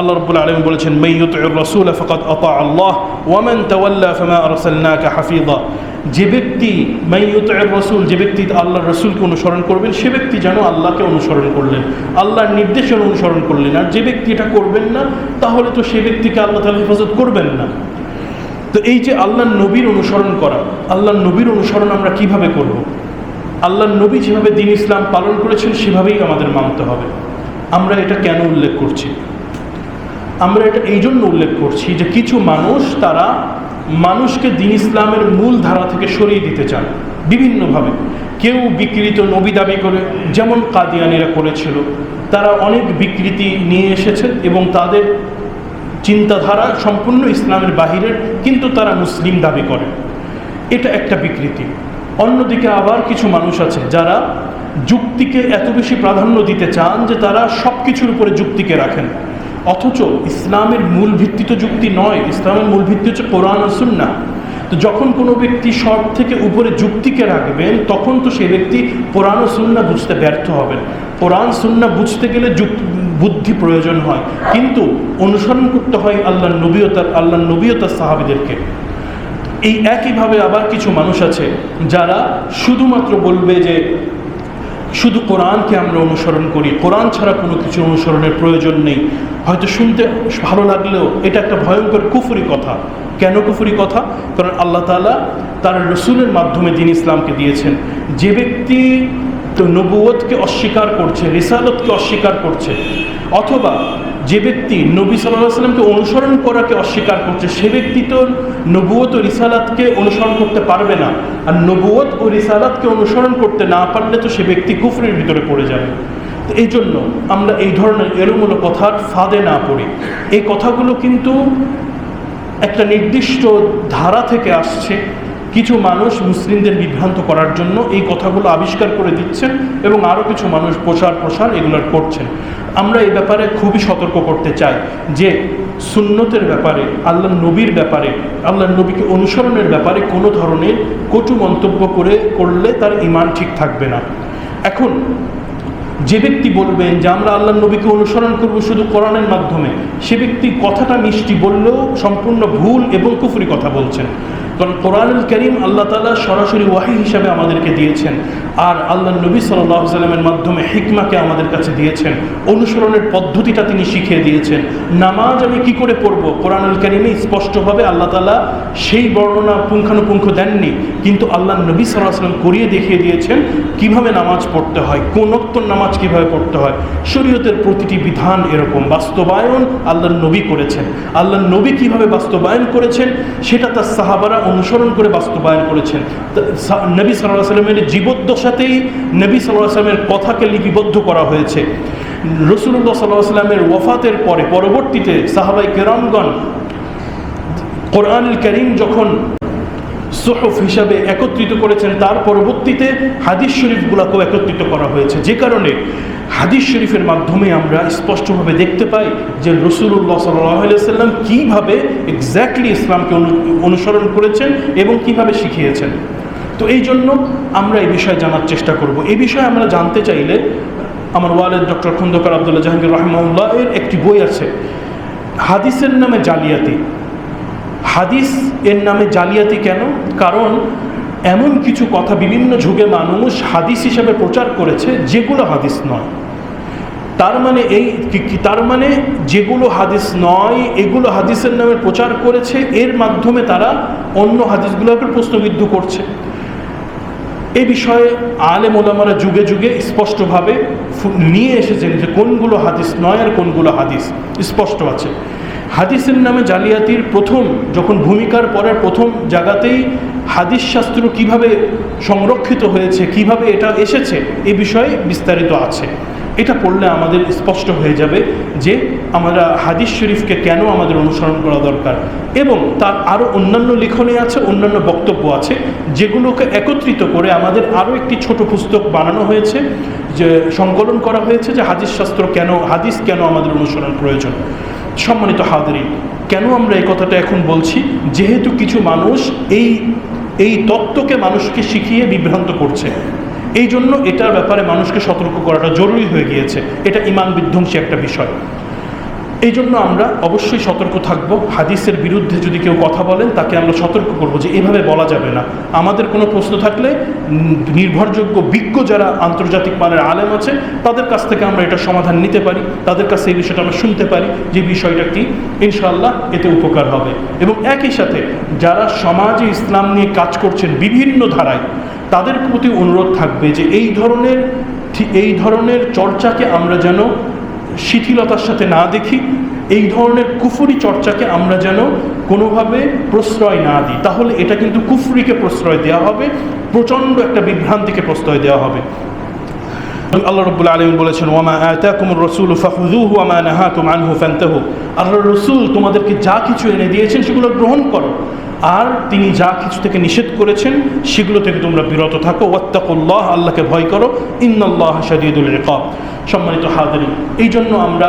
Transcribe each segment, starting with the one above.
আল্লাহ রব্বুল আলম বলেছেন মাইয়ুত রসুল ফকত আতা আল্লাহ ওয়ামান তাওয়াল্লা ফামা আরসালনাকা হাফিদা যে ব্যক্তি মাইয়ুত রসুল, যে ব্যক্তি আল্লাহর রসুলকে অনুসরণ করবেন, সে ব্যক্তি যেন আল্লাহকে অনুসরণ করলেন, আল্লাহর নির্দেশের অনুসরণ করলেন। আর যে ব্যক্তি এটা করবেন না, তাহলে তো সে ব্যক্তিকে আল্লাহ তালা হেফাজত করবেন না। তো এই যে আল্লাহর নবীর অনুসরণ করা, আল্লাহর নবীর অনুসরণ আমরা কীভাবে করব। আল্লাহর নবী যেভাবে দিন ইসলাম পালন করেছেন, সেভাবেই আমাদের মানতে হবে। আমরা এটা কেন উল্লেখ করছি? আমরা এটা এই জন্য উল্লেখ করছি যে কিছু মানুষ তারা মানুষকে দিন ইসলামের মূল ধারা থেকে সরিয়ে দিতে চান বিভিন্নভাবে। কেউ বিকৃত নবী দাবি করে, যেমন কাদিয়ানিরা করেছিল। তারা অনেক বিকৃতি নিয়ে এসেছে এবং তাদের চিন্তাধারা সম্পূর্ণ ইসলামের বাহিরের, কিন্তু তারা মুসলিম দাবি করে। এটা একটা বিকৃতি। অন্যদিকে আবার কিছু মানুষ আছে যারা যুক্তিকে এত বেশি প্রাধান্য দিতে চান যে তারা সব কিছুর উপরে যুক্তিকে রাখেন। অথচ ইসলামের মূল ভিত্তি তো যুক্তি নয়, ইসলামের মূল ভিত্তি হচ্ছে কোরআন ও সুন্না তো যখন কোনো ব্যক্তি শর্ট থেকে উপরে যুক্তিকে রাখবেন, তখন তো সে ব্যক্তি কোরআন সুন্না বুঝতে ব্যর্থ হবেন। কোরআন সুন্না বুঝতে গেলে বুদ্ধি প্রয়োজন হয়। কিন্তু অনুসরণ করতে হয় আল্লাহ নবীয়তার আল্লাহ নবীয়তার সাহাবিদেরকে। এই একইভাবে আবার কিছু মানুষ আছে যারা শুধুমাত্র বলবে যে শুধু কোরআনকে আমরা অনুসরণ করি। কোরআন ছাড়া কোনো কিছু অনুসরণের প্রয়োজন নেই। হয়তো শুনতে ভালো লাগলেও এটা একটা ভয়ঙ্কর কুফুরি কথা। কেন কুফুরি কথা? কারণ আল্লাহ তালা তার রসুলের মাধ্যমে দিন ইসলামকে দিয়েছেন। যে ব্যক্তি তো নবুয়তকে অস্বীকার করছে, রিসালতকে অস্বীকার করছে, অথবা যে ব্যক্তি নবী সাল্লাহ সাল্লামকে অনুসরণ করাকে অস্বীকার করছে, সে ব্যক্তি তো নবুয়ত ও রিসালাতকে অনুসরণ করতে পারবে না। আর নবুয়ত ও রিসালাতকে অনুসরণ করতে না পারলে তো সে ব্যক্তি কুফরের ভিতরে পড়ে যাবে। তো এই জন্য আমরা এই ধরনের এলোমেলো কথার ফাঁদে না পড়ি। এই কথাগুলো কিন্তু একটা নির্দিষ্ট ধারা থেকে আসছে। কিছু মানুষ মুসলিমদের বিভ্রান্ত করার জন্য এই কথাগুলো আবিষ্কার করে দিচ্ছেন এবং আরও কিছু মানুষ প্রচার প্রসার এগুলোর করছেন। আমরা এই ব্যাপারে খুবই সতর্ক করতে চাই যে সুন্নতের ব্যাপারে আল্লাহ নবীর ব্যাপারে আল্লাহ নবীকে অনুসরণের ব্যাপারে কোনো ধরনের কটু মন্তব্য করে করলে তার ইমান ঠিক থাকবে না। এখন যে ব্যক্তি বলবেন যে আমরা আল্লাহ নবীকে অনুসরণ করব শুধু কোরআনের মাধ্যমে, সে ব্যক্তি কথাটা মিষ্টি বললেও সম্পূর্ণ ভুল এবং কুফুরি কথা বলছেন। কারণ কোরআনুল করিম আল্লাহ তালা সরাসরি ওয়াহি হিসাবে আমাদেরকে দিয়েছেন। আর আল্লাহ নবী সাল্লাহ সাল্লামের মাধ্যমে হিকমাকে আমাদের কাছে দিয়েছেন, অনুসরণের পদ্ধতিটা তিনি শিখিয়ে দিয়েছেন। নামাজ আমি কি করে পড়ব? কোরআনুল করিমে স্পষ্টভাবে আল্লাহ তালা সেই বর্ণনা পুঙ্খানুপুঙ্খ দেননি, কিন্তু আল্লাহ নবী সাল্লাহ সাল্লাম করিয়ে দেখিয়ে দিয়েছেন কীভাবে নামাজ পড়তে হয় কোনোত্তর নামাজ কীভাবে পড়তে হয়। শরীয়তের প্রতিটি বিধান এরকম, বাস্তবায়ন আল্লাহ নবী করেছেন। আল্লাহ নবী কীভাবে বাস্তবায়ন করেছেন, সেটা তার সাহাবারা অনুসরণ করে বাস্তবায়ন করেছেন। নবী সাল্লাহ সাল্লামের জীবদ্দশাতেই নবী সাল্লাহ সাল্লামের কথাকে লিপিবদ্ধ করা হয়েছে। রসুল্লাহ সাল্লাহ সাল্লামের ওফাতের পরে, পরবর্তীতে সাহাবাই কেরামগণ কোরআনুল করিম যখন সোহফ হিসাবে একত্রিত করেছেন, তার পরবর্তীতে হাদিস শরীফগুলোকেও একত্রিত করা হয়েছে। যে কারণে হাদিস শরীফের মাধ্যমে আমরা স্পষ্টভাবে দেখতে পাই যে রসুল্লাহ সাল্লাম কীভাবে এক্স্যাক্টলি ইসলামকে অনুসরণ করেছেন এবং কীভাবে শিখিয়েছেন। তো এই জন্য আমরা এই বিষয়ে জানার চেষ্টা করব। এই বিষয়ে আমরা জানতে চাইলে আমার ওয়ালেদ ডক্টর খন্দকার আবদুল্লাহ জাহাঙ্গীর রহমাউল্লাহ এর একটি বই আছে, হাদিসের নামে জালিয়াতি। হাদিস এর নামে জালিয়াতি কেন? কারণ এমন কিছু কথা বিভিন্ন যুগে মানুষ হাদিস হিসেবে প্রচার করেছে যেগুলো হাদিস নয়। তার মানে এই তার মানে যেগুলো হাদিস নয়, এগুলো হাদিসের নামে প্রচার করেছে, এর মাধ্যমে তারা অন্য হাদিসগুলোকে প্রশ্নবিদ্ধ করছে। এ বিষয়ে আলেম ওলামারা যুগে যুগে স্পষ্টভাবে নিয়ে এসেছেন যে কোনগুলো হাদিস নয় আর কোনগুলো হাদিস স্পষ্ট আছে। হাদিসের নামে জালিয়াতির প্রথম, যখন ভূমিকার পরের প্রথম জায়গাতেই হাদিস শাস্ত্র কীভাবে সংরক্ষিত হয়েছে, কীভাবে এটা এসেছে, এ বিষয়ে বিস্তারিত আছে। এটা পড়লে আমাদের স্পষ্ট হয়ে যাবে যে আমরা হাদিস শরীফকে কেন আমাদের অনুসরণ করা দরকার? এবং তার আরও অন্যান্য লিখনে আছে, অন্যান্য বক্তব্য আছে, যেগুলোকে একত্রিত করে আমাদের আরও একটি ছোট পুস্তক বানানো হয়েছে, যে সংকলন করা হয়েছে যে হাদিস শাস্ত্র কেন, হাদিস কেন আমাদের অনুসরণ প্রয়োজন? সম্মানিত হাদরি, কেন আমরা এই কথাটা এখন বলছি? যেহেতু কিছু মানুষ এই এই তত্ত্বকে মানুষকে শিখিয়ে বিভ্রান্ত করছে। এই জন্য এটার ব্যাপারে মানুষকে সতর্ক করাটা জরুরি হয়ে গিয়েছে। এটা ইমান বিধ্বংসী একটা বিষয়। এই জন্য আমরা অবশ্যই সতর্ক থাকব। হাদিসের বিরুদ্ধে যদি কেউ কথা বলেন, তাকে আমরা সতর্ক করব যে এভাবে বলা যাবে না। আমাদের কোনো প্রশ্ন থাকলে নির্ভরযোগ্য, বিজ্ঞ যারা আন্তর্জাতিক মানের আলেম আছে, তাদের কাছ থেকে আমরা এটা সমাধান নিতে পারি। তাদের কাছে এই বিষয়টা আমরা শুনতে পারি যে বিষয়টা কি। ইনশাআল্লাহ এতে উপকার হবে। এবং একই সাথে যারা সমাজে ইসলাম নিয়ে কাজ করছেন বিভিন্ন ধারায়, তাদের প্রতি অনুরোধ থাকবে যে এই ধরনের এই ধরনের চর্চাকে আমরা যেন শিথিলতার সাথে না দেখি, এই ধরনের কুফুরি চর্চাকে আমরা যেন কোনোভাবে প্রশ্রয় না দিই। তাহলে এটা কিন্তু কুফুরিকে প্রশ্রয় দেওয়া হবে, প্রচণ্ড একটা বিভ্রান্তিকে প্রশ্রয় দেওয়া হবে। আল্লাহ রব্বুল আলমিন বলেছেন, ওয়ামা আতাকুমুর রসুল ফাহুদুহু নাহা নাহাকুম আনহু ফ্যান্তাহু আল্লাহ রসুল তোমাদেরকে যা কিছু এনে দিয়েছেন সেগুলো গ্রহণ করো। আর তিনি যা কিছু থেকে নিষেধ করেছেন, সেগুলো থেকে তোমরা বিরত থাকো। ওয়াত্তাকুল্লাহ, আল্লাহকে ভয় করো। ইন্নাল্লাহ শাদীদুল রেকব সম্মানিত হাজারি এই জন্য আমরা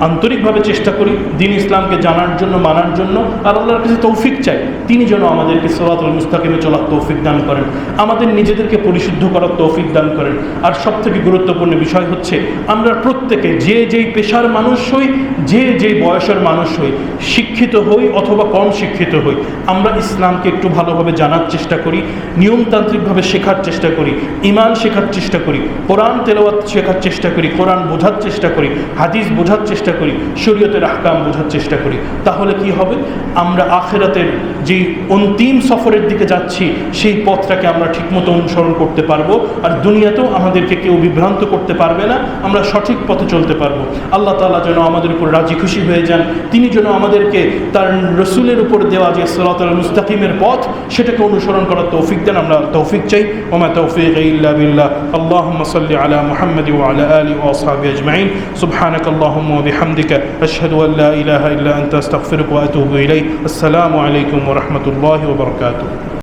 আন্তরিকভাবে চেষ্টা করি দিন ইসলামকে জানার জন্য, মানার জন্য। আর আল্লাহর কাছে তৌফিক চাই। তিনি যেন আমাদেরকে সরাতুল মুস্তাকিমে চলার তৌফিক দান করেন। আমাদের নিজেদেরকে পরিশুদ্ধ করার তৌফিক দান করেন। আর সব থেকে গুরুত্বপূর্ণ বিষয় হচ্ছে, আমরা প্রত্যেকে যে যেই পেশার মানুষ হই, যে যেই বয়সের মানুষ হই, শিক্ষিত হই অথবা কম শিক্ষিত হই, আমরা ইসলামকে একটু ভালোভাবে জানার চেষ্টা করি, নিয়মতান্ত্রিকভাবে শেখার চেষ্টা করি ইমান শেখার চেষ্টা করি, কোরআন তেলাওয়াত শেখার চেষ্টা করি, কোরআন বোঝার চেষ্টা করি, হাদিস বোঝার চেষ্টা করি, শরীয়তের আহকাম বোঝার চেষ্টা করি। তাহলে কি হবে? আমরা আখেরাতের যে অন্তিম সফরের দিকে যাচ্ছি, সেই পথটাকে আমরা ঠিকমতো অনুসরণ করতে পারব। আর দুনিয়াতেও আমাদেরকে কেউ বিভ্রান্ত করতে পারবে না, আমরা সঠিক পথে চলতে পারব। আল্লাহ তাআলা যেন আমাদের উপর রাজি খুশি হয়ে যান, তিনি যেন আমাদেরকে তার রসুলের উপর দেওয়া যে সরাতুল মুস্তাকিমের পথ, সেটাকে অনুসরণ করার তৌফিক দেন। আমরা তৌফিক চাই। ওমা তৌফিক ইল্লা বিল্লাহ। আল্লাহুম্মা সাল্লি আলা মুহাম্মাদ আলা আলি ওয়া আজমাইন। সুবহানাক আল্লাহুম্মা وبحمدك أشهد أن لا إله إلا أنت أستغفرك وأتوب إليه السلام عليكم ورحمة الله وبركاته.